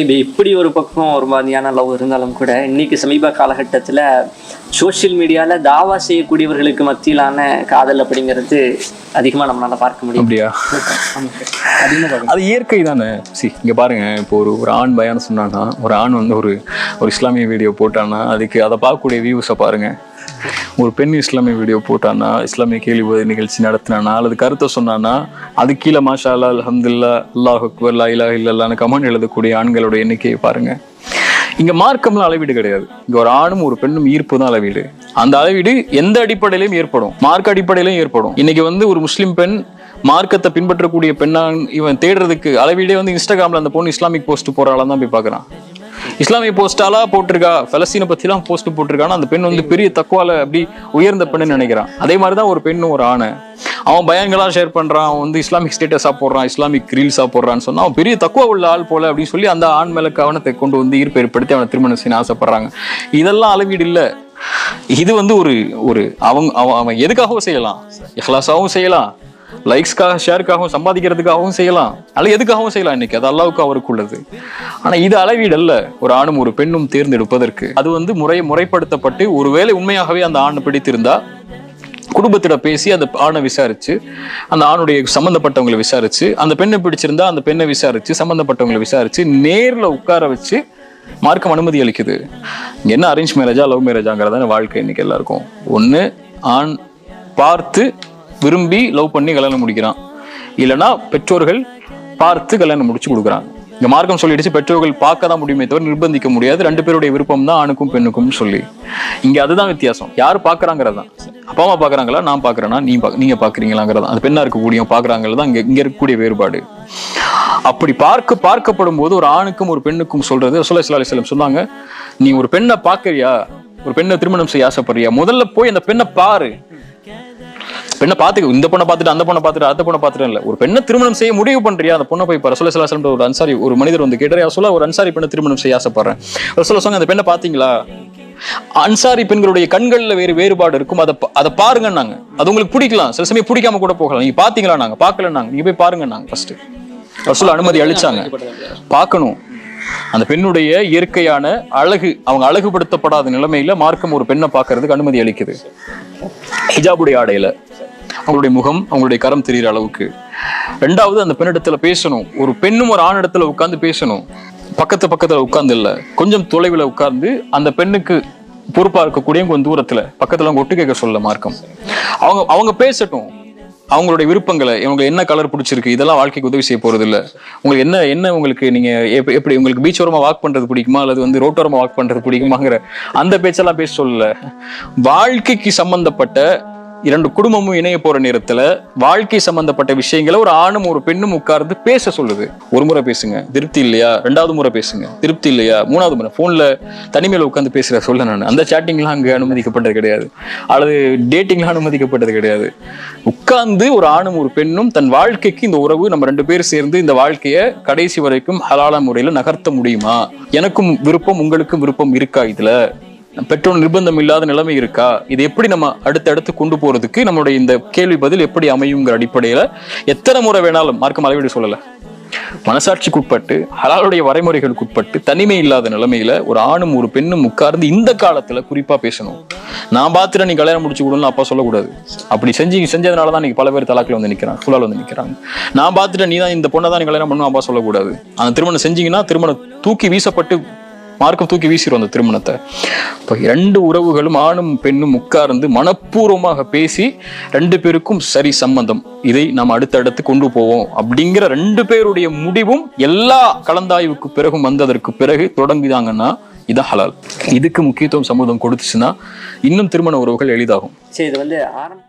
இது இப்படி ஒரு பக்கம் ஒரு மாதிரியான லவ் இருந்தாலும் கூட இன்னைக்கு சமீப காலகட்டத்தில் சோஷியல் மீடியாவில் தாவா செய்யக்கூடியவர்களுக்கு மத்தியிலான காதல் அப்படிங்கிறது அதிகமாக நம்மளால பார்க்க முடியும். அப்படியா? அது இயற்கை தானே. சி இங்க பாருங்க இப்போ ஒரு ஒரு ஆண் பயான்னு சொன்னான்னா ஒரு ஆண் வந்து ஒரு ஒரு இஸ்லாமிய வீடியோ போட்டான்னா அதுக்கு அதை பார்க்கக்கூடிய வியூஸை பாருங்க. ஒரு பெண் இஸ்லாமிய வீடியோ போட்டான்னா இஸ்லாமிய கேள்வி பதில் நிகழ்ச்சி நடத்தினானா அல்லது கருத்தை சொன்னான்னா அது கீழே மாஷா அல்லா அல்ஹம்துல்லா அல்லாஹ் அக்பர் லா இலாஹ இல்லல்லான்னு கமெண்ட் எழுதக்கூடிய ஆண்களோட எண்ணிக்கையை பாருங்க. இங்க மார்க்கம்லாம் அளவீடு கிடையாது. இங்கே ஒரு ஆணும் ஒரு பெண்ணும் ஈர்ப்பு தான் அளவீடு. அந்த அளவீடு எந்த அடிப்படையிலும் ஏற்படும். மார்க் அடிப்படையிலும் ஏற்படும். இன்னைக்கு வந்து ஒரு முஸ்லீம் பெண் மார்க்கத்தை பின்பற்றக்கூடிய பெண்ணான் இவன் தேடுறதுக்கு அளவீடே வந்து இன்ஸ்டாகிராம்ல அந்த பொண்ணு இஸ்லாமிக் போஸ்ட் போகிறாலாம் தான் போய் பார்க்குறான். இஸ்லாமிய போஸ்டாலா போட்டிருக்கா பலஸ்தீனை பற்றிலாம் போஸ்ட் போட்டிருக்கானா அந்த பெண் வந்து பெரிய தக்குவால அப்படி உயர்ந்த பெண்ணுன்னு நினைக்கிறான். அதே மாதிரி தான் ஒரு பெண்ணும் ஒரு ஆணை அவன் பயங்களா ஷேர் பண்றான் அவன் வந்து இஸ்லாமிக் ஸ்டேட்டஸ் போடுறான் இஸ்லாமிக் ரீல்ஸா போடுறான்னு சொன்னா அவன் பெரிய தக்குவா உள்ள ஆள் போல அப்படின்னு சொல்லி அந்த ஆண் மேல கவனத்தை கொண்டு வந்து ஈர்ப்பு ஏற்படுத்தி அவனை திருமணம் செய்ய ஆசைப்படுறாங்க. இதெல்லாம் அளவீடு இல்ல. இது வந்து ஒரு ஒரு அவங்க அவன் அவன் எதுக்காகவும் செய்யலாம். இஹ்லாஸாவும் செய்யலாம். லைக்ஸ்க்காக ஷேருக்காகவும் சம்பாதிக்கிறதுக்காகவும் செய்யலாம். அல்ல எதுக்காகவும் செய்யலாம் இன்னைக்கு? அது அல்லாவுக்கு அவருக்கு உள்ளது ஆனா இது அளவீடு அல்ல. ஒரு ஆணும் ஒரு பெண்ணும் தேர்ந்தெடுப்பதற்கு. அது வந்து முறை முறைப்படுத்தப்பட்டு ஒருவேளை உண்மையாகவே அந்த ஆண் பிடித்திருந்தா குடும்பத்திட பேசி அந்த ஆணை விசாரிச்சு அந்த ஆணுடைய சம்மந்தப்பட்டவங்களை விசாரிச்சு அந்த பெண்ணை பிடிச்சிருந்தா அந்த பெண்ணை விசாரிச்சு சம்மந்தப்பட்டவங்களை விசாரிச்சு நேரில் உட்கார வச்சு மார்க்கம் அனுமதி அளிக்குது. என்ன அரேஞ்ச் மேரேஜா லவ் மேரேஜாங்கிறதான வாழ்க்கை இன்னைக்கு எல்லாருக்கும். ஒன்று ஆண் பார்த்து விரும்பி லவ் பண்ணி கல்யாணம் முடிக்கிறான். இல்லைன்னா பெற்றோர்கள் பார்த்து கல்யாணம் முடிச்சு கொடுக்குறாங்க. இந்த மார்க்கம் சொல்லிடுச்சு பெற்றோர்கள் பார்க்க தான் முடியுமே தவிர நிர்பந்திக்க முடியாது. ரெண்டு பேருடைய விருப்பம் தான் ஆணுக்கும் பெண்ணுக்கும் சொல்லி. இங்க அதுதான் வித்தியாசம். யார் பாக்குறாங்கிறது தான். அப்பா அம்மா பாக்குறாங்களா நான் பாக்குறேன்னா நீ பா நீங்க பாக்குறீங்களாங்கிறது அந்த பெண்ணா இருக்கக்கூடிய பாக்குறாங்கிறது தான் இங்க இங்க இருக்கக்கூடிய வேறுபாடு. அப்படி பார்க்க பார்க்கப்படும் போது ஒரு ஆணுக்கும் ஒரு பெண்ணுக்கும் சொல்றது சொல்ல சில சிலம் சொன்னாங்க நீ ஒரு பெண்ணை பார்க்குறியா? ஒரு பெண்ணை திருமணம் செய்ய ஆசைப்படுறியா? முதல்ல போய் அந்த பெண்ணை பாரு. பெண்ணை பார்த்துக்க இந்த பொண்ணை பார்த்துட்டு அந்த பொண்ணை பார்த்துட்டு அந்த பொண்ணை பார்த்துட்டு இல்ல. ஒரு பெண்ணை திருமணம் செய்ய முடிவு பண்றியா? அந்த பொண்ணை போய் ரசோல சொல்ல ஒரு அன்சாரி ஒரு மனிதர் வந்து கேட்டார் சொல்ல ஒரு அன்சாரி பெண்ணை திருமணம் செய்ய ஆசைப்படுறேன். சொல்ல சொன்னாங்க அந்த பெண்ணை பாத்தீங்களா அன்சாரி பெண்களுடைய கண்களில் வேறு வேறுபாடு இருக்கும். அதை அதை பாருங்கன்னாங்க. அது உங்களுக்கு பிடிக்கலாம். சில சமயம் பிடிக்காம கூட போகலாம். நீங்க பாத்தீங்களா நாங்க பார்க்கல நாங்க நீங்க போய் பாருங்க நாங்க ஃபர்ஸ்ட் ரசூல் அனுமதி அளிச்சாங்க. பார்க்கணும். அந்த பெண்ணுடைய இயற்கையான அழகு அவங்க அழகுபடுத்தப்படாத நிலைமையில மார்க்கம் ஒரு பெண்ணை பார்க்கறதுக்கு அனுமதி அளிக்குது. ஹிஜாபுடைய ஆடையில. அவங்களுடைய முகம் அவங்களுடைய கரம் தெரிகிற அளவுக்கு. ரெண்டாவது அந்த பெண்ணிடத்துல பேசணும். ஒரு பெண்ணும் ஒரு ஆணிடத்துல உட்கார்ந்து பேசணும். பக்கத்து பக்கத்துல உட்கார்ந்து இல்ல. கொஞ்சம் தொலைவில் உட்கார்ந்து அந்த பெண்ணுக்கு பொறுப்பா இருக்கக்கூடிய கொஞ்சம் தூரத்துல பக்கத்துல அவங்க ஒட்டு கேட்க சொல்ல மார்க்கம். அவங்க அவங்க பேசட்டும். அவங்களுடைய விருப்பங்களை இவங்க என்ன கலர் பிடிச்சிருக்கு இதெல்லாம் வாழ்க்கைக்கு உதவி செய்ய போறது இல்ல உங்களுக்கு என்ன என்ன உங்களுக்கு நீங்க எப்படி உங்களுக்கு பீச் ஓரமா வாக் பண்றது பிடிக்குமா? அல்லது வந்து ரோட்டோரமா வாக் பண்றது பிடிக்குமாங்கிற அந்த பேச்செல்லாம் பேச சொல்லல. வாழ்க்கைக்கு சம்பந்தப்பட்ட இரண்டு குடும்பமும் இணைய போற நேரத்துல வாழ்க்கை சம்பந்தப்பட்ட விஷயங்களை ஒரு ஆணும் ஒரு பெண்ணும் உட்கார்ந்து பேச சொல்லுது. ஒரு முறை பேசுங்க. திருப்தி இல்லையா? ரெண்டாவது முறை பேசுங்க. திருப்தி இல்லையா? மூணாவது முறை. போன்ல தனிமையில உட்காந்து பேசுற சொல்ல நான். அந்த சாட்டிங்லாம் அங்க அனுமதிக்கப்பட்டது கிடையாது. அல்லது டேட்டிங்லாம் அனுமதிக்கப்பட்டது கிடையாது. உட்கார்ந்து ஒரு ஆணும் ஒரு பெண்ணும் தன் வாழ்க்கைக்கு இந்த உறவு நம்ம ரெண்டு பேரும் சேர்ந்து இந்த வாழ்க்கையை கடைசி வரைக்கும் ஹலால முறையில நகர்த்த முடியுமா? எனக்கும் விருப்பம் உங்களுக்கும் விருப்பம் இருக்கா இதுல? பெட்ரோல் நிர்பந்தம் இல்லாத நிலைமை இருக்கா? இது எப்படி நம்ம அடுத்தடுத்து கொண்டு போறதுக்கு நம்மளுடைய இந்த கேள்வி பதில் எப்படி அமையுங்கிற அடிப்படையில எத்தனை முறை வேணாலும் மார்க்கம் அளவீடு சொல்லல. மனசாட்சிக்கு உட்பட்டு ஹலாலுடைய வரைமுறைகளுக்கு உட்பட்டு தனிமை இல்லாத நிலைமையில ஒரு ஆணும் ஒரு பெண்ணும் உட்கார்ந்து இந்த காலத்துல குறிப்பா பேசணும். நான் பாத்துட்டு நீ கல்யாணம் முடிச்சு கொடுன்னு அப்பா சொல்லக்கூடாது. அப்படி செஞ்சு செஞ்சதுனால தான் நீங்க பல பேர் தலாக்கில் வந்து நிற்கிறாங்க ஃபுல்லால் வந்து நிற்கிறாங்க நான் பாத்திர நீ தான் இந்த பொண்ணை தான் நீ கல்யாணம் பண்ணும் அப்பா சொல்லக்கூடாது. அந்த திருமணம் செஞ்சீங்கன்னா திருமணம் தூக்கி வீசப்பட்டு மார்க்கம் தூக்கி வீசிடும் அந்த திருமணத்தை. இப்போ இரண்டு உறவுகளும் ஆணும் பெண்ணும் உட்கார்ந்து மனப்பூர்வமாக பேசி ரெண்டு பேருக்கும் சரி சம்மந்தம் இதை நாம் அடுத்தடுத்து கொண்டு போவோம். அப்படிங்கிற ரெண்டு பேருடைய முடிவும் எல்லா கலந்தாய்வுக்கு பிறகும் வந்ததற்கு பிறகு தொடங்குதாங்கன்னா இதான் ஹலால். இதுக்கு முக்கியத்துவம் சமூகம் கொடுத்துச்சுன்னா இன்னும் திருமண உறவுகள் எளிதாகும். சரி இது வந்து ஆரம்ப